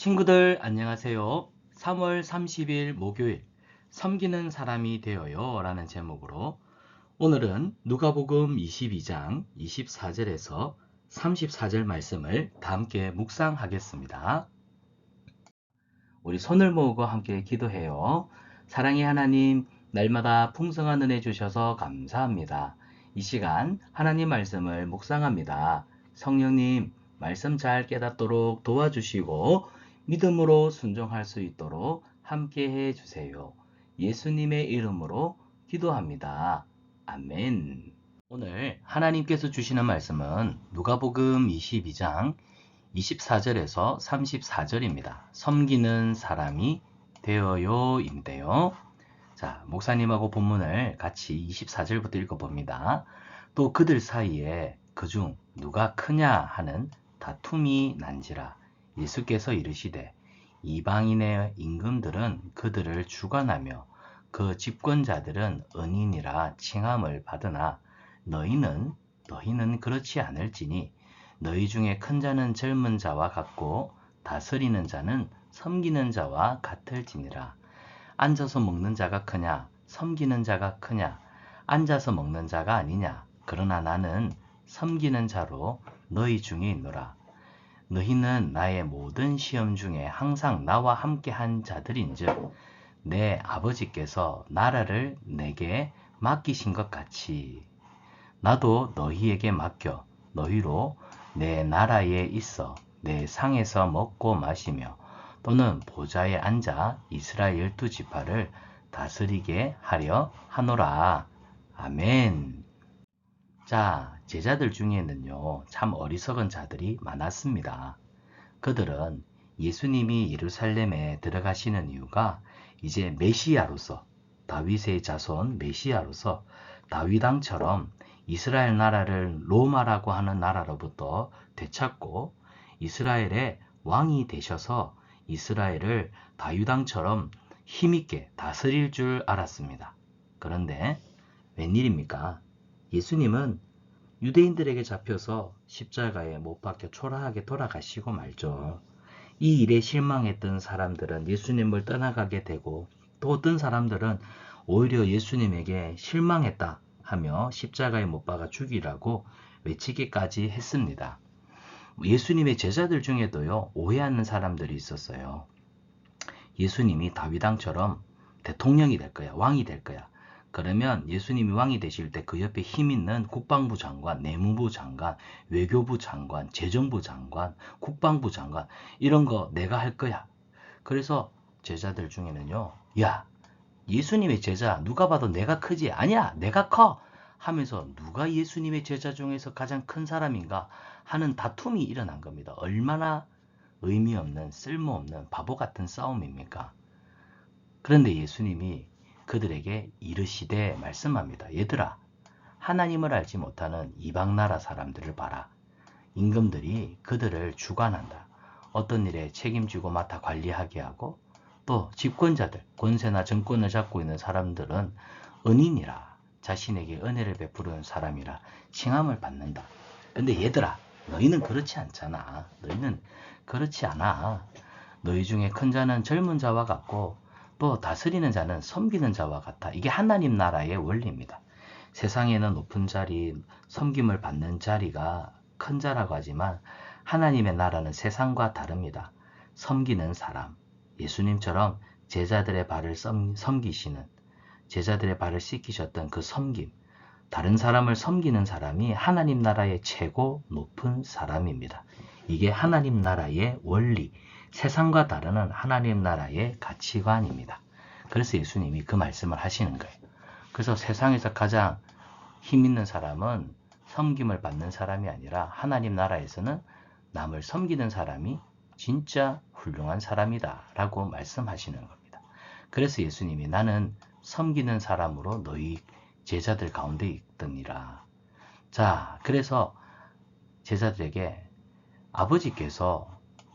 친구들 안녕하세요. 3월 30일 목요일 섬기는 사람이 되어요 라는 제목으로 오늘은 누가복음 22장 24절에서 34절 말씀을 다 함께 묵상하겠습니다. 우리 손을 모으고 함께 기도해요. 사랑의 하나님, 날마다 풍성한 은혜 주셔서 감사합니다. 이 시간 하나님 말씀을 묵상합니다. 성령님, 말씀 잘 깨닫도록 도와주시고 믿음으로 순종할 수 있도록 함께 해 주세요. 예수님의 이름으로 기도합니다. 아멘. 오늘 하나님께서 주시는 말씀은 누가복음 22장 24절에서 34절입니다. 섬기는 사람이 되어요인데요. 자, 목사님하고 본문을 같이 24절부터 읽어봅니다. 또 그들 사이에 그중 누가 크냐 하는 다툼이 난지라 예수께서 이르시되 이방인의 임금들은 그들을 주관하며 그 집권자들은 은인이라 칭함을 받으나 너희는 너희는 그렇지 않을지니 너희 중에 큰 자는 젊은 자와 같고 다스리는 자는 섬기는 자와 같을지니라. 앉아서 먹는 자가 크냐 섬기는 자가 크냐 앉아서 먹는 자가 아니냐. 그러나 나는 섬기는 자로 너희 중에 있노라 너희는 나의 모든 시험 중에 항상 나와 함께 한 자들인즉 내 아버지께서 나라를 내게 맡기신 것 같이 나도 너희에게 맡겨 너희로 내 나라에 있어 내 상에서 먹고 마시며 또는 보좌에 앉아 이스라엘 열두 지파를 다스리게 하려 하노라. 아멘. 자, 제자들 중에는요, 참 어리석은 자들이 많았습니다. 그들은 예수님이 예루살렘에 들어가시는 이유가 이제 메시아로서 다윗의 자손 메시아로서 다윗왕처럼 이스라엘 나라를 로마라고 하는 나라로부터 되찾고 이스라엘의 왕이 되셔서 이스라엘을 다윗왕처럼 힘있게 다스릴 줄 알았습니다. 그런데 웬일입니까? 예수님은 유대인들에게 잡혀서 십자가에 못 박혀 초라하게 돌아가시고 말죠. 이 일에 실망했던 사람들은 예수님을 떠나가게 되고 또 어떤 사람들은 오히려 예수님에게 실망했다 하며 십자가에 못 박아 죽이라고 외치기까지 했습니다. 예수님의 제자들 중에도요, 오해하는 사람들이 있었어요. 예수님이 다윗왕처럼 대통령이 될 거야, 왕이 될 거야. 그러면 예수님이 왕이 되실 때 그 옆에 힘 있는 국방부 장관, 내무부 장관, 외교부 장관, 재정부 장관, 국방부 장관 이런 거 내가 할 거야. 그래서 제자들 중에는요. 야, 예수님의 제자 누가 봐도 내가 크지? 아니야, 내가 커. 하면서 누가 예수님의 제자 중에서 가장 큰 사람인가 하는 다툼이 일어난 겁니다. 얼마나 의미 없는 쓸모없는 바보 같은 싸움입니까? 그런데 예수님이 그들에게 이르시되 말씀합니다. 얘들아, 하나님을 알지 못하는 이방 나라 사람들을 봐라. 임금들이 그들을 주관한다. 어떤 일에 책임지고 맡아 관리하게 하고 또 집권자들, 권세나 정권을 잡고 있는 사람들은 은인이라 자신에게 은혜를 베푸는 사람이라 칭함을 받는다. 근데 얘들아, 너희는 그렇지 않잖아. 너희는 그렇지 않아. 너희 중에 큰 자는 젊은 자와 같고 또 다스리는 자는 섬기는 자와 같아. 이게 하나님 나라의 원리입니다. 세상에는 높은 자리, 섬김을 받는 자리가 큰 자라고 하지만 하나님의 나라는 세상과 다릅니다. 섬기는 사람, 예수님처럼 제자들의 발을 섬기시는, 제자들의 발을 씻기셨던 그 섬김, 다른 사람을 섬기는 사람이 하나님 나라의 최고 높은 사람입니다. 이게 하나님 나라의 원리, 세상과 다르는 하나님 나라의 가치관입니다. 그래서 예수님이 그 말씀을 하시는 거예요. 그래서 세상에서 가장 힘 있는 사람은 섬김을 받는 사람이 아니라 하나님 나라에서는 남을 섬기는 사람이 진짜 훌륭한 사람이다 라고 말씀하시는 겁니다. 그래서 예수님이 나는 섬기는 사람으로 너희 제자들 가운데 있더니라. 자, 그래서 제자들에게 아버지께서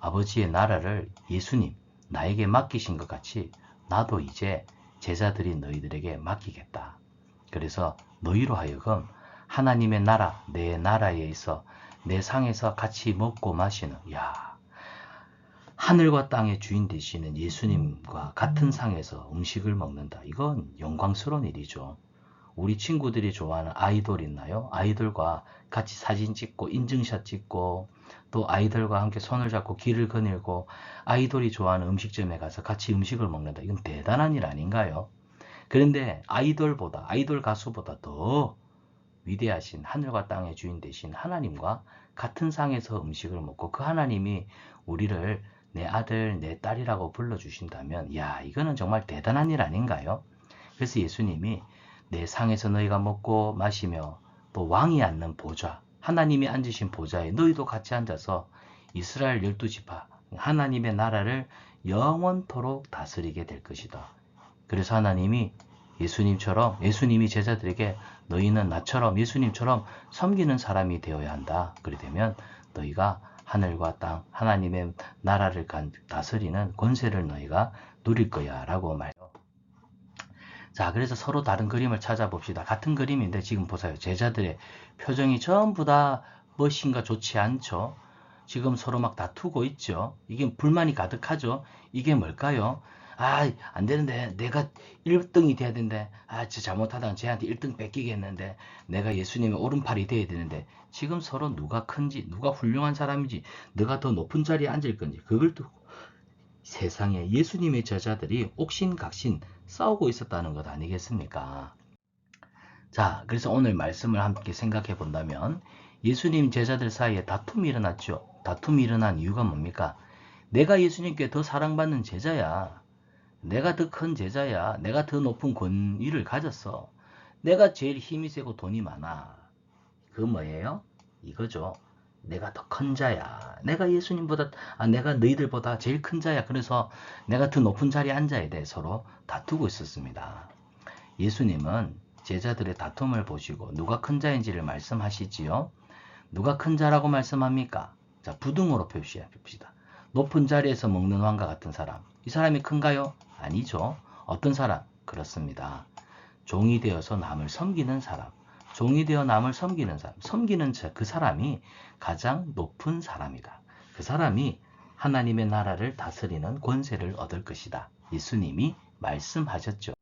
아버지의 나라를 예수님, 나에게 맡기신 것 같이 나도 이제 제자들이 너희들에게 맡기겠다. 그래서 너희로 하여금 하나님의 나라, 내 나라에 있어 내 상에서 같이 먹고 마시는, 야 하늘과 땅의 주인 되시는 예수님과 같은 상에서 음식을 먹는다. 이건 영광스러운 일이죠. 우리 친구들이 좋아하는 아이돌 있나요? 아이돌과 같이 사진 찍고 인증샷 찍고 또 아이들과 함께 손을 잡고 길을 거닐고 아이돌이 좋아하는 음식점에 가서 같이 음식을 먹는다. 이건 대단한 일 아닌가요? 그런데 아이돌보다 아이돌 가수보다 더 위대하신 하늘과 땅의 주인 되신 하나님과 같은 상에서 음식을 먹고 그 하나님이 우리를 내 아들, 내 딸이라고 불러주신다면, 야, 이거는 정말 대단한 일 아닌가요? 그래서 예수님이 내 상에서 너희가 먹고 마시며 또 왕이 앉는 보좌, 하나님이 앉으신 보좌에 너희도 같이 앉아서 이스라엘 열두 지파, 하나님의 나라를 영원토록 다스리게 될 것이다. 그래서 하나님이 예수님처럼 예수님이 제자들에게 너희는 나처럼 예수님처럼 섬기는 사람이 되어야 한다. 그래 되면 너희가 하늘과 땅 하나님의 나라를 다스리는 권세를 너희가 누릴 거야 라고 말해요. 자 그래서 서로 다른 그림을 찾아봅시다. 같은 그림인데 지금 보세요. 제자들의 표정이 전부 다 멋인가 좋지 않죠. 지금 서로 막 다투고 있죠. 이게 불만이 가득하죠. 이게 뭘까요? 아, 안 되는데 내가 1등이 돼야 되는데 아, 저 잘못하다가 쟤한테 1등 뺏기겠는데 내가 예수님의 오른팔이 돼야 되는데 지금 서로 누가 큰지 누가 훌륭한 사람인지 누가 더 높은 자리에 앉을 건지 그걸 두고 세상에 예수님의 제자들이 옥신각신 싸우고 있었다는 것 아니겠습니까? 자, 그래서 오늘 말씀을 함께 생각해 본다면 예수님 제자들 사이에 다툼이 일어났죠. 다툼이 일어난 이유가 뭡니까? 내가 예수님께 더 사랑받는 제자야. 내가 더 큰 제자야. 내가 더 높은 권위를 가졌어. 내가 제일 힘이 세고 돈이 많아. 그 뭐예요? 이거죠. 내가 더 큰 자야. 내가 예수님보다, 아, 내가 너희들보다 제일 큰 자야. 그래서 내가 더 높은 자리에 앉아야 돼. 서로 다투고 있었습니다. 예수님은 제자들의 다툼을 보시고 누가 큰 자인지를 말씀하시지요. 누가 큰 자라고 말씀합니까? 자, 부등으로 표시합시다. 높은 자리에서 먹는 왕과 같은 사람. 이 사람이 큰가요? 아니죠. 어떤 사람? 그렇습니다. 종이 되어서 남을 섬기는 사람. 종이 되어 남을 섬기는 사람. 섬기는 그 사람이 가장 높은 사람이다. 그 사람이 하나님의 나라를 다스리는 권세를 얻을 것이다. 예수님이 말씀하셨죠.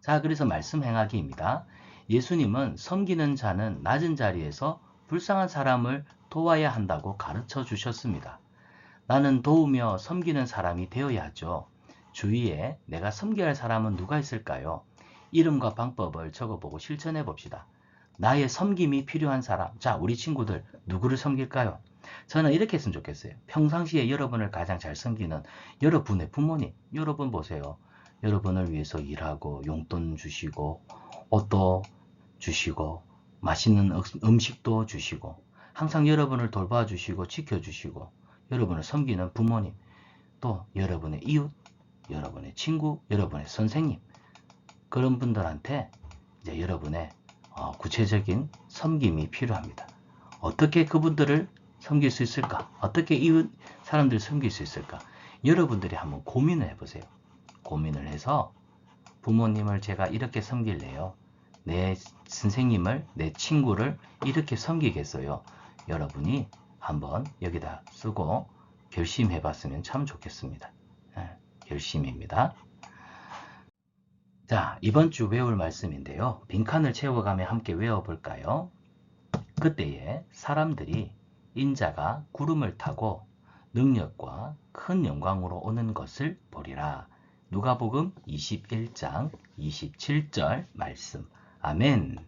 자, 그래서 말씀 행하기입니다. 예수님은 섬기는 자는 낮은 자리에서 불쌍한 사람을 도와야 한다고 가르쳐 주셨습니다. 나는 도우며 섬기는 사람이 되어야 하죠. 주위에 내가 섬겨야 할 사람은 누가 있을까요? 이름과 방법을 적어보고 실천해 봅시다. 나의 섬김이 필요한 사람. 자, 우리 친구들 누구를 섬길까요? 저는 이렇게 했으면 좋겠어요. 평상시에 여러분을 가장 잘 섬기는 여러분의 부모님. 여러분 보세요. 여러분을 위해서 일하고 용돈 주시고 옷도 주시고 맛있는 음식도 주시고 항상 여러분을 돌봐주시고 지켜주시고 여러분을 섬기는 부모님 또 여러분의 이웃 여러분의 친구, 여러분의 선생님 그런 분들한테 이제 여러분의 어, 구체적인 섬김이 필요합니다. 어떻게 그분들을 섬길 수 있을까? 어떻게 이웃 사람들을 섬길 수 있을까? 여러분들이 한번 고민을 해보세요. 고민을 해서 부모님을 제가 이렇게 섬길래요. 내 선생님을, 내 친구를 이렇게 섬기겠어요. 여러분이 한번 여기다 쓰고 결심해 봤으면 참 좋겠습니다. 열심입니다. 자, 이번 주 외울 말씀인데요. 빈칸을 채워가며 함께 외워볼까요? 그때에 사람들이 인자가 구름을 타고 능력과 큰 영광으로 오는 것을 보리라. 누가복음 21장 27절 말씀. 아멘.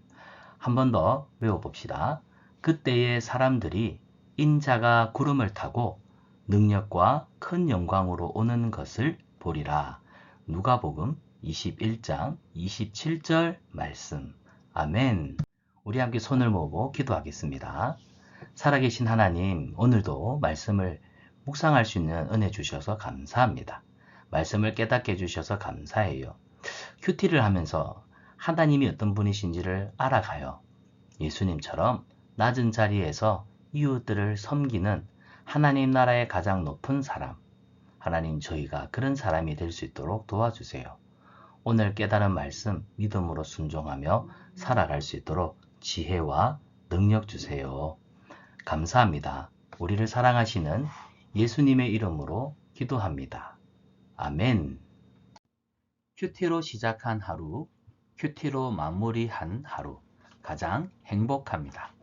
한 번 더 외워봅시다. 그때에 사람들이 인자가 구름을 타고 능력과 큰 영광으로 오는 것을 보리라. 누가복음 21장 27절 말씀. 아멘. 우리 함께 손을 모으고 기도하겠습니다. 살아계신 하나님, 오늘도 말씀을 묵상할 수 있는 은혜 주셔서 감사합니다. 말씀을 깨닫게 해주셔서 감사해요. 큐티를 하면서 하나님이 어떤 분이신지를 알아가요. 예수님처럼 낮은 자리에서 이웃들을 섬기는 하나님 나라의 가장 높은 사람, 하나님 저희가 그런 사람이 될 수 있도록 도와주세요. 오늘 깨달은 말씀 믿음으로 순종하며 살아갈 수 있도록 지혜와 능력 주세요. 감사합니다. 우리를 사랑하시는 예수님의 이름으로 기도합니다. 아멘. 큐티로 시작한 하루, 큐티로 마무리한 하루, 가장 행복합니다.